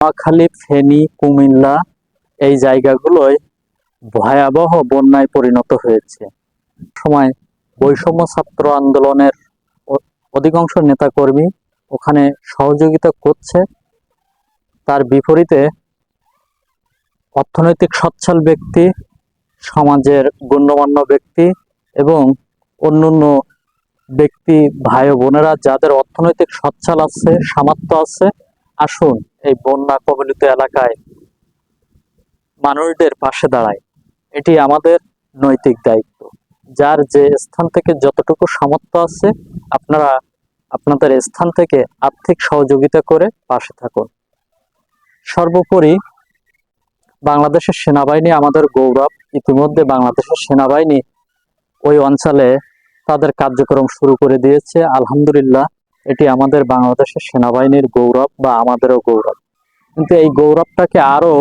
নোয়াখালী, ফেনী, কুমিল্লা এই জায়গাগুলোয় ভয়াবহ বন্যায় পরিণত হয়েছে। সময় বৈষম্য ছাত্র আন্দোলনের অধিকাংশ নেতাকর্মী ওখানে সহযোগিতা করছে। তার বিপরীতে অর্থনৈতিক সচ্ছল ব্যক্তি, সমাজের গণ্যমান্য ব্যক্তি এবং অন্যান্য ব্যক্তি, ভাই বোনেরা যাদের অর্থনৈতিক সচ্ছল আছে, সামর্থ্য আছে আসুন এই বন্যা কবলিত এলাকায় মানুষদের পাশে দাঁড়ায়। এটি আমাদের নৈতিক দায়িত্ব। যার যে স্থান থেকে যতটুকু সামর্থ্য আছে, আপনারা আপনাদের স্থান থেকে আর্থিক সহযোগিতা করে পাশে থাকুন। সর্বোপরি বাংলাদেশের সেনাবাহিনী আমাদের গৌরব। ইতিমধ্যে বাংলাদেশের সেনাবাহিনী ওই অঞ্চলে তাদের কার্যক্রম শুরু করে দিয়েছে। আলহামদুলিল্লাহ এটি আমাদের বাংলাদেশের সেনাবাহিনীর গৌরব বা আমাদেরও গৌরব। কিন্তু এই গৌরবটাকে আরও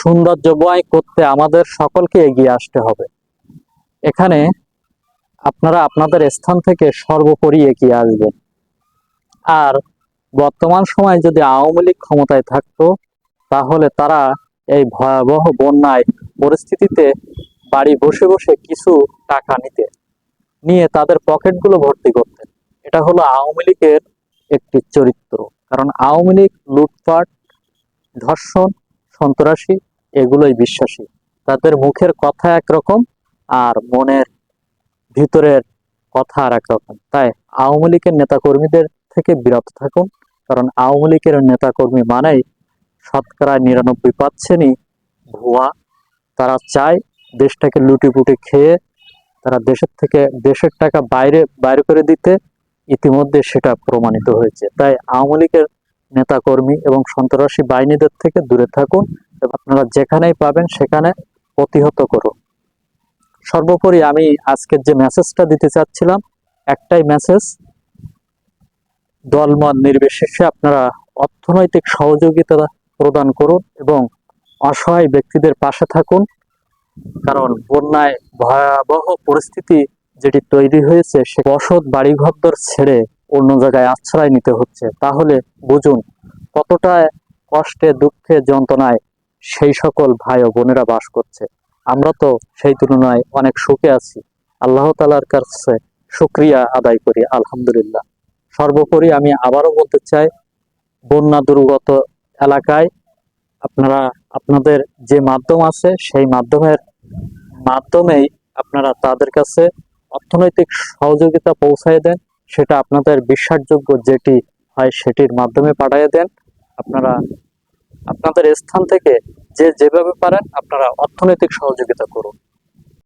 সৌন্দর্যময় করতে আমাদের সকলকে এগিয়ে আসতে হবে। এখানে আপনারা আপনাদের স্থান থেকে সর্বোপরি এগিয়ে আসবেন। আর বর্তমান সময়ে যদি আওয়ামী লীগ ক্ষমতায় থাকতো, তাহলে তারা এই ভয়াবহ বন্যায় পরিস্থিতিতে বাড়ি বসে বসে কিছু টাকা নিতে, নিয়ে তাদের পকেটগুলো ভর্তি করতেন এটা হলো আওয়ামী লীগের একটি চরিত্র। কারণ আওয়ামী লীগ, লুটপাট, ধর্ষণ, সন্ত্রাসী, এগুলোই বিশ্বাসী। তাদের মুখের কথা একরকম আর মনের ভিতরের কথা আর একরকম তাই আওয়ামী লীগের নেতাকর্মীদের থেকে বিরত থাকুন, কারণ আওয়ামী লীগের নেতাকর্মী মানেই শতকরা নিরানব্বই পাচ্ছেনই ভুয়া। তারা চায় দেশটাকে লুটিপুটি খেয়ে, তারা দেশের থেকে, দেশের টাকা বাইরে বাইরে করে দিতে ইতিমধ্যে সেটা প্রমাণিত হয়েছে। তাই আওয়ামী লীগের নেতাকর্মী এবং সন্ত্রাসী বাহিনীদের থেকে দূরে থাকুন এবং আপনারা যেখানেই পাবেন সেখানে প্রতিহত করুন। সর্বোপরি আমি আজকের যে মেসেজটা দিতে চাচ্ছিলাম, একটাই মেসেজ দলমত নির্বিশেষে আপনারা অর্থনৈতিক সহযোগিতা প্রদান করুন এবং অসহায় ব্যক্তিদের পাশে থাকুন। কারণ বন্যায় ভয়াবহ পরিস্থিতি যেটি তৈরি হয়েছে, সে বসত বাড়িঘর ছেড়ে অন্য জায়গায় আশ্রয় নিতে হচ্ছে। তাহলে বুঝুন, কতটা কষ্টে, দুঃখে, যন্ত্রণায় সেই সকল ভাই ও বোনেরা বাস করছে। আমরা তো সেই তুলনায় অনেক সুখে আছি। আল্লাহ তালার কাছে শুক্রিয়া আদায় করি, আলহামদুলিল্লাহ। সর্বোপরি আমি আবারও বলতে চাই, বন্যা দুর্গত এলাকায় আপনারা, আপনাদের যে মাধ্যম আছে, সেই মাধ্যমের মাধ্যমেই আপনারা তাদের কাছে অর্থনৈতিক সহযোগিতা পৌঁছায় দেন, সেটা আপনাদের বিশ্বাসযোগ্য যেটি হয় সেটির মাধ্যমে পাঠিয়ে দেন। আপনারা, আপনাদের স্থান থেকে যে যেভাবে পারেন, আপনারা অর্থনৈতিক সহযোগিতা করুন।